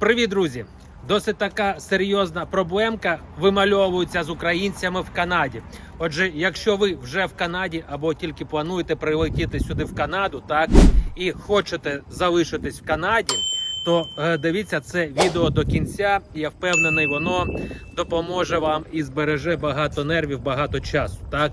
Привіт, друзі! Досить така серйозна проблемка вимальовується з українцями в Канаді. Отже, якщо ви вже в Канаді або тільки плануєте прилетіти сюди в Канаду, так і хочете залишитись в Канаді, то е, дивіться це відео до кінця. Я впевнений, воно допоможе вам і збереже багато нервів, багато часу. Так.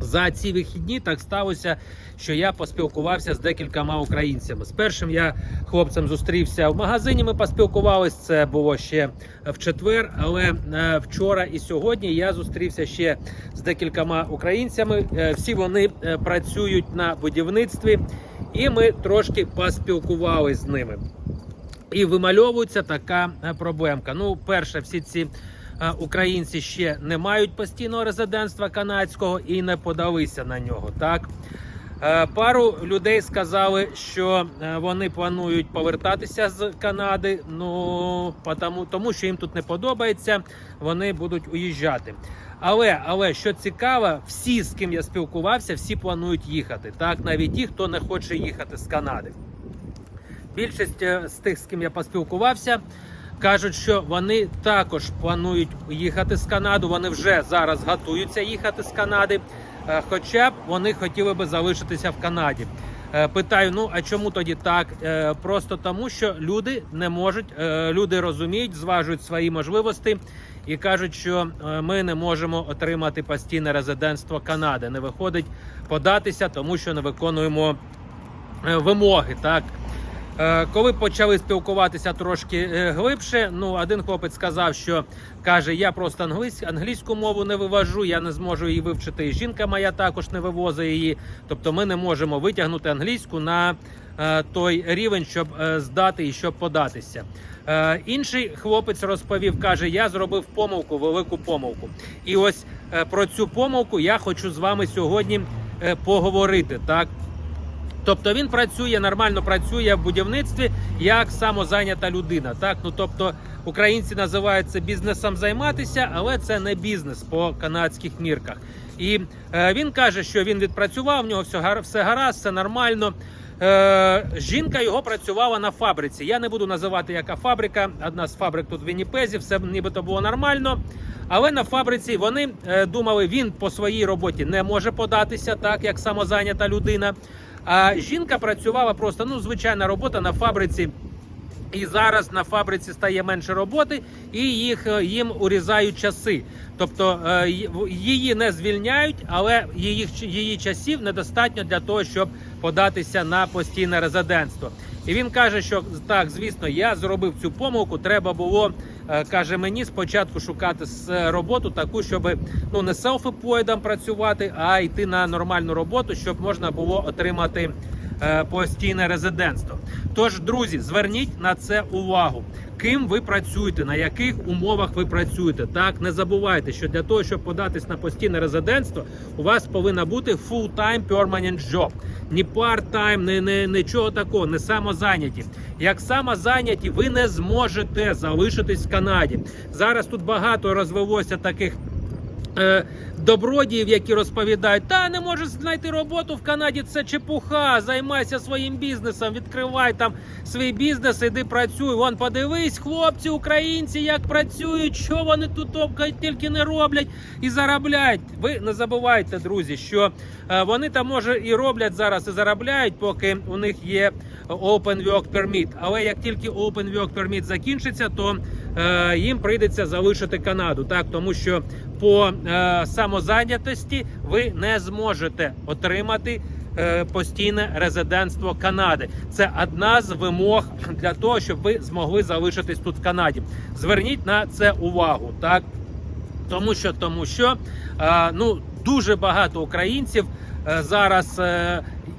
За ці вихідні так сталося, що я поспілкувався з декількома українцями. З першим я хлопцем зустрівся в магазині. Ми поспілкувалися. Це було ще в четвер. Але е, вчора і сьогодні я зустрівся ще з декількома українцями. Е, всі вони е, працюють на будівництві, і ми трошки поспілкувалися з ними. І вимальовується така проблемка. Ну, перше, всі ці українці ще не мають постійного резидентства канадського і не подалися на нього. Так Е, пару людей сказали, що е, вони планують повертатися з Канади. Ну потому, тому що їм тут не подобається, вони будуть уїжджати. Але але що цікаво, всі, з ким я спілкувався, всі планують їхати. Так, навіть ті, хто не хоче їхати з Канади. Більшість е, з тих, з ким я поспілкувався, кажуть, що вони також планують їхати з Канади. Вони вже зараз готуються їхати з Канади, е, хоча б вони хотіли би залишитися в Канаді. Е, Питаю, ну а чому тоді так? Е, Просто тому, що люди не можуть, люди розуміють, зважують свої можливості і кажуть, що ми не можемо отримати постійне резидентство Канади. Не виходить податися, тому що не виконуємо вимоги. Так коли почали спілкуватися трошки е, глибше, ну один хлопець сказав, що каже: я просто англійсь, англійську мову не вивожу, я не зможу її вивчити. І жінка моя також не вивозить її. Тобто, ми не можемо витягнути англійську на е, той рівень, щоб е, здати і щоб податися. Е, інший хлопець розповів, каже: я зробив помилку, велику помилку. І ось е, про цю помилку я хочу з вами сьогодні е, поговорити. Так. Тобто він працює нормально працює в будівництві як самозайнята людина. Так, ну тобто українці називають це бізнесом займатися, але це не бізнес по канадських мірках. І е, він каже, що він відпрацював, в нього все, все гаразд, все нормально. Е, жінка його працювала на фабриці. Я не буду називати, яка фабрика. Одна з фабрик тут в Вінніпезі, все нібито було нормально. Але на фабриці вони е, думали, він по своїй роботі не може податися, так як самозайнята людина. А жінка працювала просто ну звичайна робота на фабриці. І зараз на фабриці стає менше роботи, і їх е, їм урізають часи. Тобто е, її не звільняють, але її, її часів недостатньо для того, щоб податися на постійне резидентство. І він каже, що так, звісно, я зробив цю помилку. Треба було каже мені спочатку шукати роботу таку, щоб ну не селф-емплойдом працювати, а йти на нормальну роботу, щоб можна було отримати е, постійне резидентство. Тож, друзі, зверніть на це увагу. Ким ви працюєте, на яких умовах ви працюєте? Так, не забувайте, що для того, щоб податись на постійне резидентство, у вас повинна бути full-time permanent job. Ні part-time, ні, ні, нічого такого, не самозайняті. Як самозайняті, ви не зможете залишитись в Канаді. Зараз тут багато розвелося таких е, добродіїв, які розповідають, та не можеш знайти роботу в Канаді, це чепуха. Займайся своїм бізнесом, відкривай там свій бізнес, іди працюй. Вон подивись, хлопці, українці, як працюють, що вони тут тільки не роблять і заробляють. Ви не забувайте, друзі, що е, вони там може і роблять зараз, і заробляють, поки у них є Open Work Permit. Але як тільки Open Work Permit закінчиться, то їм прийдеться залишити Канаду, так тому що по е, самозайнятості ви не зможете отримати. е, Постійне резидентство Канади це одна з вимог для того, щоб ви змогли залишитись тут в Канаді. Зверніть на це увагу, так тому що тому що е, ну дуже багато українців е, зараз.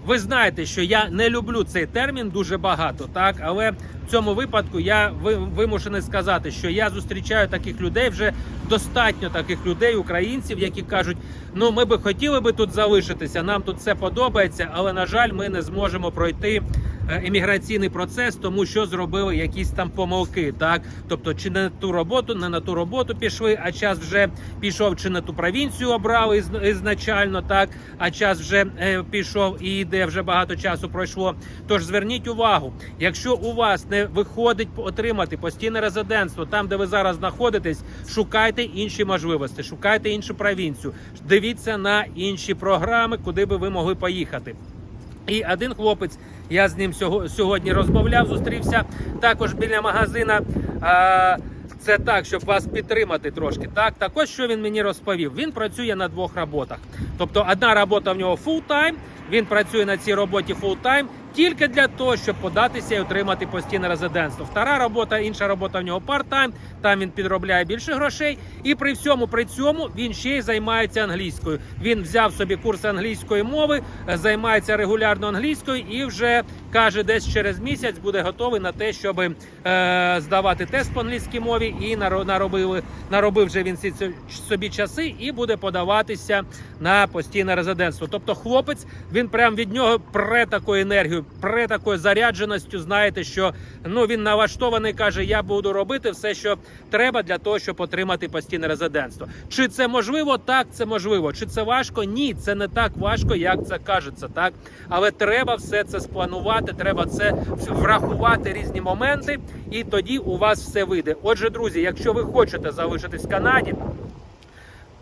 Ви знаєте, що я не люблю цей термін дуже багато, так? Але в цьому випадку я ви- вимушений сказати, що я зустрічаю таких людей вже достатньо таких людей, українців, які кажуть: ну ми би хотіли би тут залишитися, нам тут все подобається, але на жаль, ми не зможемо пройти еміграційний процес, тому що зробили якісь там помилки. Так, тобто, чи не на ту роботу, не на ту роботу пішли, а час вже пішов, чи не ту провінцію обрали із- ізначально, так а час вже е, пішов і йде вже багато часу пройшло. Тож зверніть увагу, якщо у вас не виходить отримати постійне резидентство там, де ви зараз знаходитесь, шукайте інші можливості, шукайте іншу провінцію, дивіться на інші програми, куди би ви могли поїхати. І один хлопець, я з ним сьогодні розмовляв, зустрівся також біля магазина. Це так, щоб вас підтримати трошки. Так, так ось що він мені розповів. Він працює на двох роботах. Тобто, одна робота в нього full-time, він працює на цій роботі full-time тільки для того, щоб податися і отримати постійне резидентство. Втора робота, інша робота в нього part-time, там він підробляє більше грошей. І при всьому при цьому він ще й займається англійською. Він взяв собі курси англійської мови, е, займається регулярно англійською і вже каже, десь через місяць буде готовий на те, щоб е, здавати тест по англійській мові. І наро- наробили, наробив вже він собі часи і буде подаватися на постійне резидентство. Тобто, хлопець він прям від нього пре такою енергією, пре такою зарядженістю. Знаєте, що ну він налаштований, каже: Я буду робити все, що треба для того, щоб отримати постійне резидентство. Чи це можливо? Так, це можливо. Чи це важко? Ні, це не так важко, як це кажеться, так але треба все це спланувати, треба це врахувати різні моменти, і тоді у вас все вийде. Отже, друзі, якщо ви хочете залишитись в Канаді.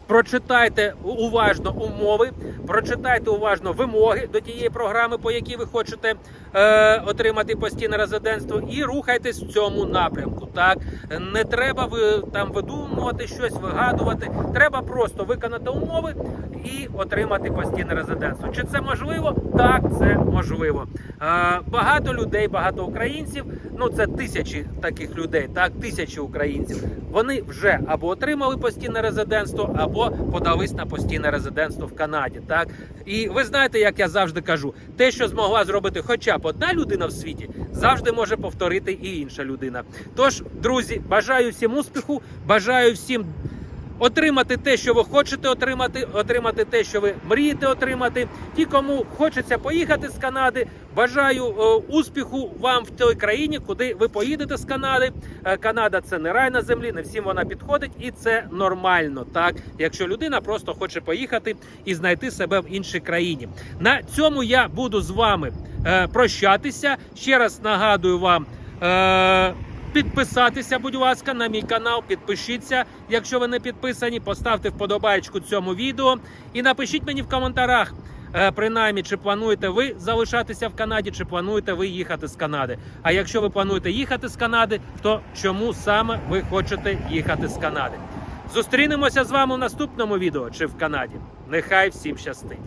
Прочитайте уважно умови, прочитайте уважно вимоги до тієї програми, по якій ви хочете е, отримати постійне резидентство, і рухайтесь в цьому напрямку. Так не треба ви там видумувати щось, вигадувати. Треба просто виконати умови і отримати постійне резидентство. Чи це можливо? Так, це можливо. Багато людей, багато українців. Ну це тисячі таких людей, так тисячі українців. Вони вже або отримали постійне резидентство, або подались на постійне резидентство в Канаді. Так і ви знаєте, як я завжди кажу, те, що змогла зробити хоча б одна людина в світі, завжди може повторити і інша людина. Тож, друзі, бажаю всім успіху, бажаю всім. Отримати те, що ви хочете отримати, отримати те, що ви мрієте отримати. Ті, кому хочеться поїхати з Канади, бажаю е, успіху вам в той країні, куди ви поїдете з Канади. Е, Канада це не рай на землі, не всім вона підходить, і це нормально. Так, якщо людина просто хоче поїхати і знайти себе в іншій країні. На цьому я буду з вами е, прощатися. Ще раз нагадую вам. Е, Підписатися, будь ласка, на мій канал. Підпишіться, якщо ви не підписані. Поставте вподобайку цьому відео і напишіть мені в коментарях. е, Принаймні, чи плануєте ви залишатися в Канаді, чи плануєте ви їхати з Канади. А якщо ви плануєте їхати з Канади, то чому саме ви хочете їхати з Канади? Зустрінемося з вами в наступному відео чи в Канаді. Нехай всім щастить!